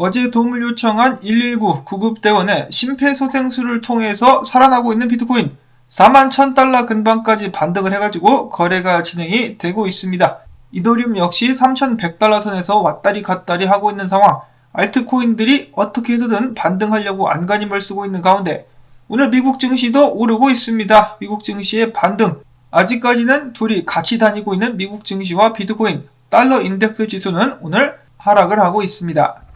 어제 도움을 요청한 119 구급대원의 심폐소생술을 통해서 살아나고 있는 비트코인 4만 1000달러 근방까지 반등을 해가지고 거래가 진행이 되고 있습니다. 이더리움 역시 3100달러 선에서 왔다리 갔다리 하고 있는 상황. 알트코인들이 어떻게 해서든 반등하려고 안간힘을 쓰고 있는 가운데 오늘 미국 증시도 오르고 있습니다. 미국 증시의 반등. 아직까지는 둘이 같이 다니고 있는 미국 증시와 비트코인, 달러 인덱스 지수는 오늘 하락을 하고 있습니다.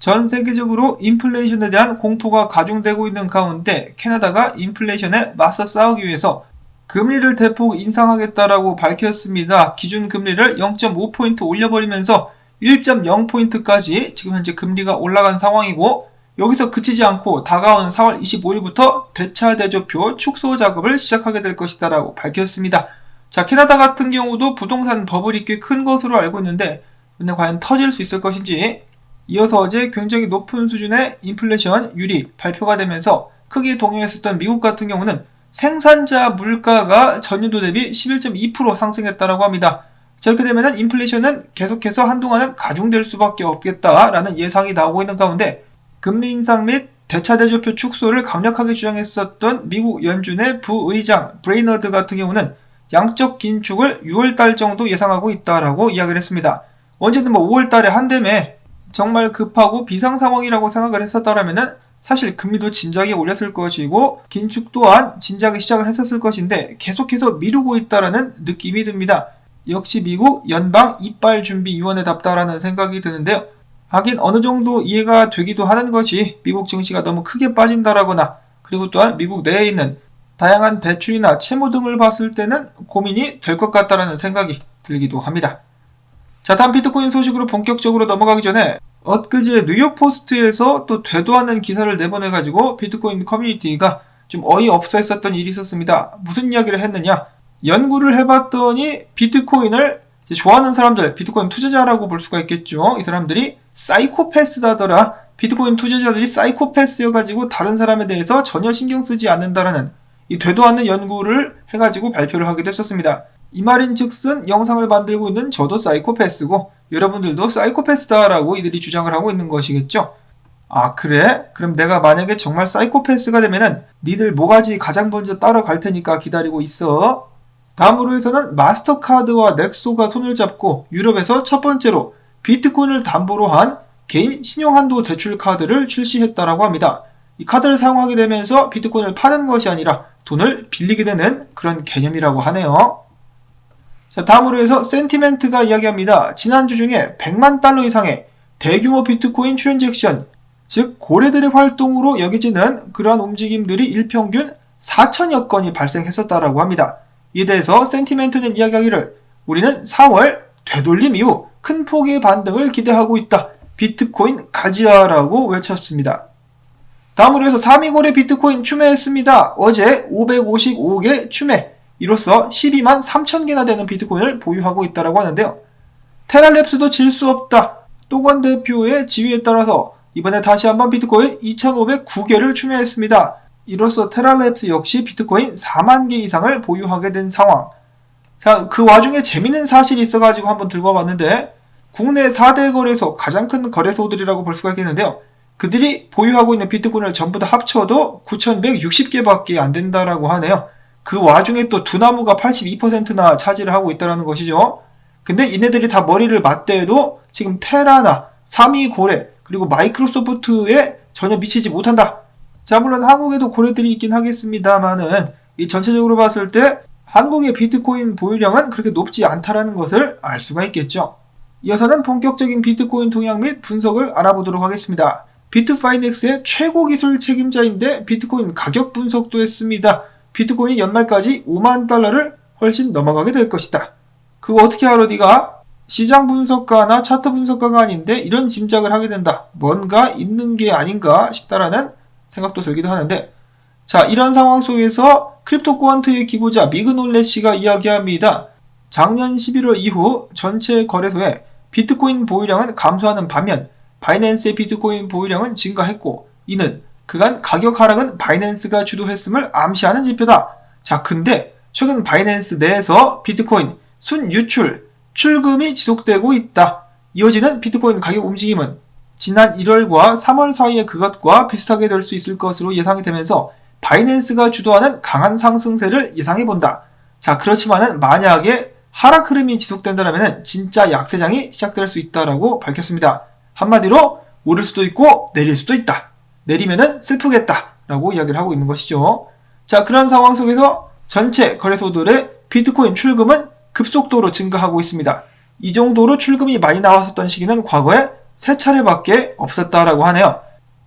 전 세계적으로 인플레이션에 대한 공포가 가중되고 있는 가운데 캐나다가 인플레이션에 맞서 싸우기 위해서 금리를 대폭 인상하겠다라고 밝혔습니다. 기준 금리를 0.5포인트 올려버리면서 1.0포인트까지 지금 현재 금리가 올라간 상황이고 여기서 그치지 않고 다가오는 4월 25일부터 대차 대조표 축소 작업을 시작하게 될 것이다라고 밝혔습니다. 자, 캐나다 같은 경우도 부동산 버블이 꽤 큰 것으로 알고 있는데 근데 과연 터질 수 있을 것인지 이어서 어제 굉장히 높은 수준의 인플레이션 유리 발표가 되면서 크게 동요했었던 미국 같은 경우는 생산자 물가가 전년도 대비 11.2% 상승했다라고 합니다. 저렇게 되면 인플레이션은 계속해서 한동안은 가중될 수밖에 없겠다라는 예상이 나오고 있는 가운데 금리 인상 및 대차 대조표 축소를 강력하게 주장했었던 미국 연준의 부의장 브레이너드 같은 경우는 양적 긴축을 6월 달 정도 예상하고 있다라고 이야기를 했습니다. 언제든 뭐 5월 달에 한 대매 정말 급하고 비상 상황이라고 생각을 했었다라면은 사실 금리도 진작에 올렸을 것이고 긴축 또한 진작에 시작을 했었을 것인데 계속해서 미루고 있다라는 느낌이 듭니다. 역시 미국 연방 이빨 준비 위원회답다라는 생각이 드는데요. 하긴 어느 정도 이해가 되기도 하는 것이 미국 증시가 너무 크게 빠진다라거나 그리고 또한 미국 내에 있는 다양한 대출이나 채무 등을 봤을 때는 고민이 될 것 같다라는 생각이 들기도 합니다. 자, 다음 비트코인 소식으로 본격적으로 넘어가기 전에 엊그제 뉴욕 포스트에서 또 되도 않는 기사를 내보내가지고 비트코인 커뮤니티가 좀 어이없어 했었던 일이 있었습니다. 무슨 이야기를 했느냐? 연구를 해봤더니 비트코인을 좋아하는 사람들, 비트코인 투자자라고 볼 수가 있겠죠. 이 사람들이 사이코패스다더라. 비트코인 투자자들이 사이코패스여가지고 다른 사람에 대해서 전혀 신경 쓰지 않는다라는 이 되도 않는 연구를 해가지고 발표를 하기도 했었습니다. 이 말인 즉슨 영상을 만들고 있는 저도 사이코패스고 여러분들도 사이코패스다라고 이들이 주장을 하고 있는 것이겠죠. 아 그래? 그럼 내가 만약에 정말 사이코패스가 되면은 니들 모가지 가장 먼저 따라갈 테니까 기다리고 있어. 다음으로 해서는 마스터카드와 넥소가 손을 잡고 유럽에서 첫 번째로 비트코인을 담보로 한 개인 신용한도 대출 카드를 출시했다라고 합니다. 이 카드를 사용하게 되면서 비트코인을 파는 것이 아니라 돈을 빌리게 되는 그런 개념이라고 하네요. 자, 다음으로 해서 센티멘트가 이야기합니다. 지난주 중에 100만 달러 이상의 대규모 비트코인 트랜잭션, 즉 고래들의 활동으로 여겨지는 그러한 움직임들이 일평균 4천여 건이 발생했었다라고 합니다. 이에 대해서 센티멘트는 이야기하기를 우리는 4월 되돌림 이후 큰 폭의 반등을 기대하고 있다. 비트코인 가지아라고 외쳤습니다. 다음으로 해서 3위 고래 비트코인 추매했습니다. 어제 555개 추매. 이로써 12만 3천 개나 되는 비트코인을 보유하고 있다고 하는데요. 테랄랩스도 질 수 없다. 또건 대표의 지휘에 따라서 이번에 다시 한번 비트코인 2,509개를 추매했습니다. 이로써 테랄랩스 역시 비트코인 4만 개 이상을 보유하게 된 상황. 자, 그 와중에 재밌는 사실이 있어가지고 한번 들고 와봤는데, 국내 4대 거래소, 가장 큰 거래소들이라고 볼 수가 있겠는데요. 그들이 보유하고 있는 비트코인을 전부 다 합쳐도 9,160개밖에 안 된다라고 하네요. 그 와중에 또 두나무가 82%나 차지를 하고 있다는 것이죠. 근데 이네들이 다 머리를 맞대도 지금 테라나 3위 고래 그리고 마이크로소프트에 전혀 미치지 못한다. 자 물론 한국에도 고래들이 있긴 하겠습니다만은 이 전체적으로 봤을 때 한국의 비트코인 보유량은 그렇게 높지 않다라는 것을 알 수가 있겠죠. 이어서는 본격적인 비트코인 동향 및 분석을 알아보도록 하겠습니다. 비트파이넥스의 최고 기술 책임자인데 비트코인 가격 분석도 했습니다. 비트코인이 연말까지 5만 달러를 훨씬 넘어가게 될 것이다. 그거 어떻게 알아 네가? 시장 분석가나 차트 분석가가 아닌데 이런 짐작을 하게 된다. 뭔가 있는 게 아닌가 싶다라는 생각도 들기도 하는데 자 이런 상황 속에서 크립토 코안트의 기고자 미그놀레 씨가 이야기합니다. 작년 11월 이후 전체 거래소에 비트코인 보유량은 감소하는 반면 바이낸스의 비트코인 보유량은 증가했고 이는 그간 가격 하락은 바이낸스가 주도했음을 암시하는 지표다. 자, 근데 최근 바이낸스 내에서 비트코인 순 유출, 출금이 지속되고 있다. 이어지는 비트코인 가격 움직임은 지난 1월과 3월 사이에 그것과 비슷하게 될 수 있을 것으로 예상이 되면서 바이낸스가 주도하는 강한 상승세를 예상해 본다. 자, 그렇지만은 만약에 하락 흐름이 지속된다면 진짜 약세장이 시작될 수 있다라고 밝혔습니다. 한마디로 오를 수도 있고 내릴 수도 있다. 내리면은 슬프겠다라고 이야기를 하고 있는 것이죠. 자, 그런 상황 속에서 전체 거래소들의 비트코인 출금은 급속도로 증가하고 있습니다. 이 정도로 출금이 많이 나왔었던 시기는 과거에 세 차례밖에 없었다라고 하네요.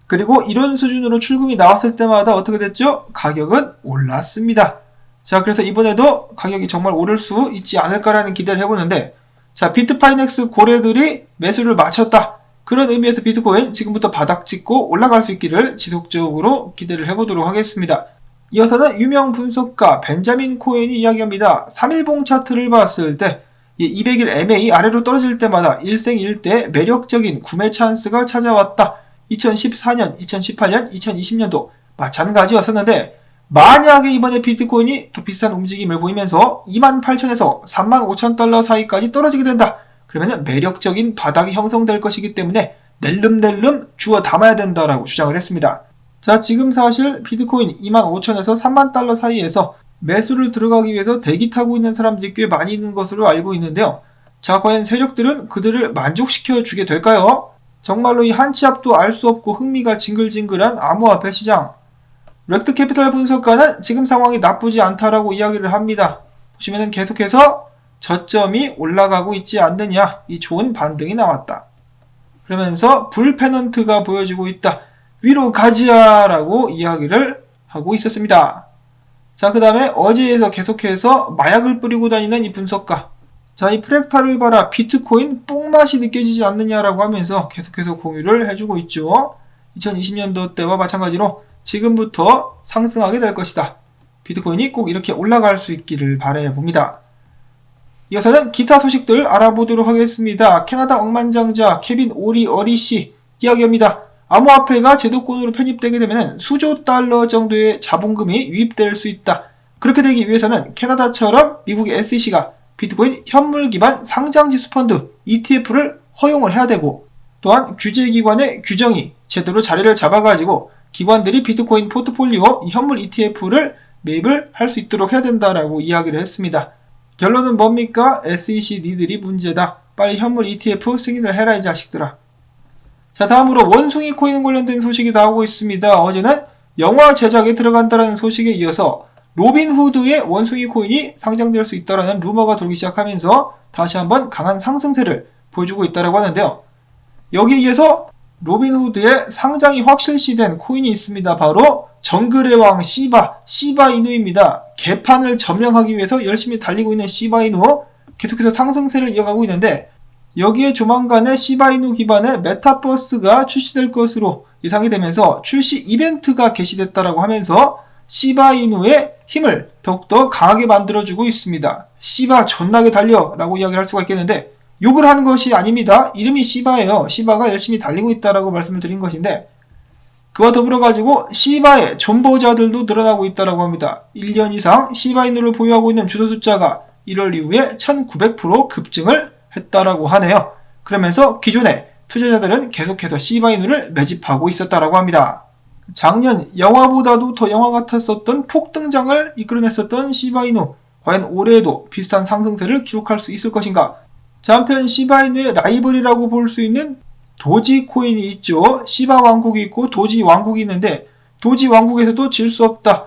그리고 이런 수준으로 출금이 나왔을 때마다 어떻게 됐죠? 가격은 올랐습니다. 자, 그래서 이번에도 가격이 정말 오를 수 있지 않을까라는 기대를 해보는데, 자, 비트파이넥스 고래들이 매수를 마쳤다. 그런 의미에서 비트코인 지금부터 바닥 찍고 올라갈 수 있기를 지속적으로 기대를 해보도록 하겠습니다. 이어서는 유명 분석가 벤자민 코인이 이야기합니다. 3일봉 차트를 봤을 때 200일 MA 아래로 떨어질 때마다 일생일대 매력적인 구매 찬스가 찾아왔다. 2014년, 2018년, 2020년도 마찬가지였었는데 만약에 이번에 비트코인이 또 비슷한 움직임을 보이면서 28,000에서 35,000달러 사이까지 떨어지게 된다. 그러면 매력적인 바닥이 형성될 것이기 때문에 낼름낼름 주워 담아야 된다라고 주장을 했습니다. 자, 지금 사실 비트코인 25,000에서 3만 달러 사이에서 매수를 들어가기 위해서 대기 타고 있는 사람들이 꽤 많이 있는 것으로 알고 있는데요. 자, 과연 세력들은 그들을 만족시켜 주게 될까요? 정말로 이 한치 앞도 알 수 없고 흥미가 징글징글한 암호화폐 시장. 렉트 캐피탈 분석가는 지금 상황이 나쁘지 않다라고 이야기를 합니다. 보시면은 계속해서 저점이 올라가고 있지 않느냐 이 좋은 반등이 나왔다. 그러면서 불 페넌트가 보여지고 있다. 위로 가지야 라고 이야기를 하고 있었습니다. 자, 그 다음에 어제에서 계속해서 마약을 뿌리고 다니는 이 분석가. 자, 이 프렉타를 봐라. 비트코인 뽕맛이 느껴지지 않느냐라고 하면서 계속해서 공유를 해주고 있죠. 2020년도 때와 마찬가지로 지금부터 상승하게 될 것이다. 비트코인이 꼭 이렇게 올라갈 수 있기를 바래 봅니다. 이어서는 기타 소식들 알아보도록 하겠습니다. 캐나다 억만장자 케빈 오리 어리 씨 이야기합니다. 암호화폐가 제도권으로 편입되게 되면 수조 달러 정도의 자본금이 유입될 수 있다. 그렇게 되기 위해서는 캐나다처럼 미국의 SEC가 비트코인 현물 기반 상장지수 펀드 ETF를 허용을 해야 되고 또한 규제기관의 규정이 제대로 자리를 잡아가지고 기관들이 비트코인 포트폴리오 현물 ETF를 매입을 할 수 있도록 해야 된다라고 이야기를 했습니다. 결론은 뭡니까? SEC 니들이 문제다. 빨리 현물 ETF 승인을 해라 이 자식들아. 자, 다음으로 원숭이 코인 관련된 소식이 나오고 있습니다. 어제는 영화 제작에 들어간다는 소식에 이어서 로빈 후드의 원숭이 코인이 상장될 수 있다라는 루머가 돌기 시작하면서 다시 한번 강한 상승세를 보여주고 있다고 하는데요. 여기에 이어서 로빈 후드의 상장이 확실시된 코인이 있습니다. 바로 정글의 왕 시바, 시바 이누입니다. 개판을 점령하기 위해서 열심히 달리고 있는 시바 이누 계속해서 상승세를 이어가고 있는데 여기에 조만간에 시바이누 기반의 메타버스가 출시될 것으로 예상이 되면서 출시 이벤트가 개시됐다라고 하면서 시바이누의 힘을 더욱더 강하게 만들어주고 있습니다. 시바 존나게 달려 라고 이야기를 할 수가 있겠는데 욕을 하는 것이 아닙니다. 이름이 시바예요. 시바가 열심히 달리고 있다라고 말씀을 드린 것인데 그와 더불어 가지고 시바의 존버자들도 늘어나고 있다라고 합니다. 1년 이상 시바이누를 보유하고 있는 주소 숫자가 1월 이후에 1900% 급증을 했다라고 하네요. 그러면서 기존의 투자자들은 계속해서 시바이누를 매집하고 있었다라고 합니다. 작년 영화보다도 더 영화 같았었던 폭등장을 이끌어냈었던 시바이누 과연 올해에도 비슷한 상승세를 기록할 수 있을 것인가? 자, 한편 시바이누의 라이벌이라고 볼 수 있는 도지 코인이 있죠. 시바 왕국이 있고 도지 왕국이 있는데 도지 왕국에서도 질 수 없다.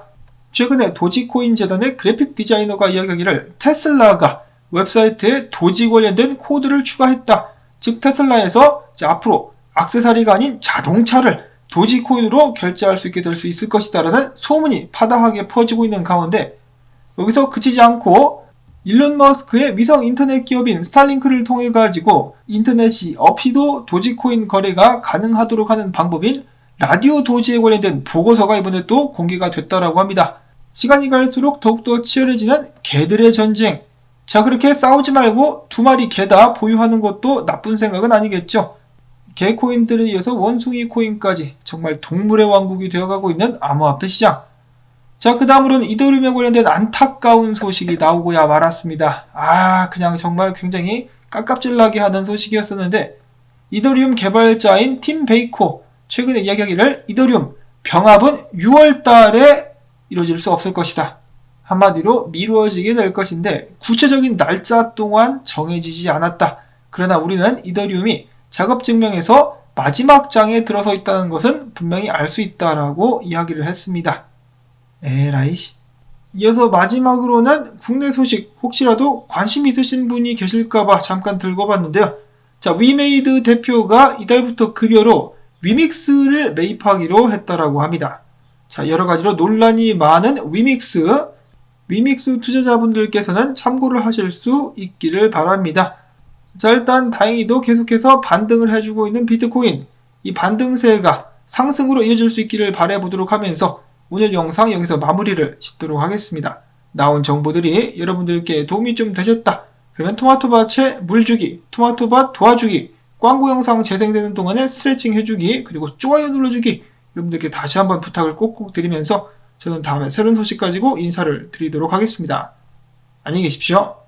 최근에 도지코인 재단의 그래픽 디자이너가 이야기하기를 테슬라가 웹사이트에 도지 관련된 코드를 추가했다. 즉 테슬라에서 앞으로 악세사리가 아닌 자동차를 도지코인으로 결제할 수 있게 될 수 있을 것이다라는 소문이 파다하게 퍼지고 있는 가운데 여기서 그치지 않고 일론 머스크의 위성 인터넷 기업인 스타링크를 통해 가지고 인터넷이 없이도 도지코인 거래가 가능하도록 하는 방법인 라디오 도지에 관련된 보고서가 이번에 또 공개가 됐다라고 합니다. 시간이 갈수록 더욱더 치열해지는 개들의 전쟁, 자, 그렇게 싸우지 말고 두 마리 개 다 보유하는 것도 나쁜 생각은 아니겠죠. 개 코인들에 이어서 원숭이 코인까지 정말 동물의 왕국이 되어가고 있는 암호화폐 시장. 자, 그 다음으로는 이더리움에 관련된 안타까운 소식이 나오고야 말았습니다. 아, 그냥 정말 굉장히 깝깝질나게 하는 소식이었었는데, 이더리움 개발자인 팀 베이코 최근에 이야기하기를 이더리움 병합은 6월 달에 이루어질 수 없을 것이다. 한마디로 미루어지게 될 것인데 구체적인 날짜 동안 정해지지 않았다. 그러나 우리는 이더리움이 작업 증명에서 마지막 장에 들어서 있다는 것은 분명히 알 수 있다라고 이야기를 했습니다. 에라이씨. 이어서 마지막으로는 국내 소식 혹시라도 관심 있으신 분이 계실까봐 잠깐 들고 봤는데요. 자, 위메이드 대표가 이달부터 급여로 위믹스를 매입하기로 했다라고 합니다. 자, 여러 가지로 논란이 많은 위믹스. 위믹스 투자자분들께서는 참고를 하실 수 있기를 바랍니다. 자, 일단 다행히도 계속해서 반등을 해주고 있는 비트코인. 이 반등세가 상승으로 이어질 수 있기를 바라보도록 하면서 오늘 영상 여기서 마무리를 짓도록 하겠습니다. 나온 정보들이 여러분들께 도움이 좀 되셨다. 그러면 토마토밭에 물 주기, 토마토밭 도와주기, 광고 영상 재생되는 동안에 스트레칭 해주기, 그리고 좋아요 눌러주기, 여러분들께 다시 한번 부탁을 꼭꼭 드리면서 저는 다음에 새로운 소식 가지고 인사를 드리도록 하겠습니다. 안녕히 계십시오.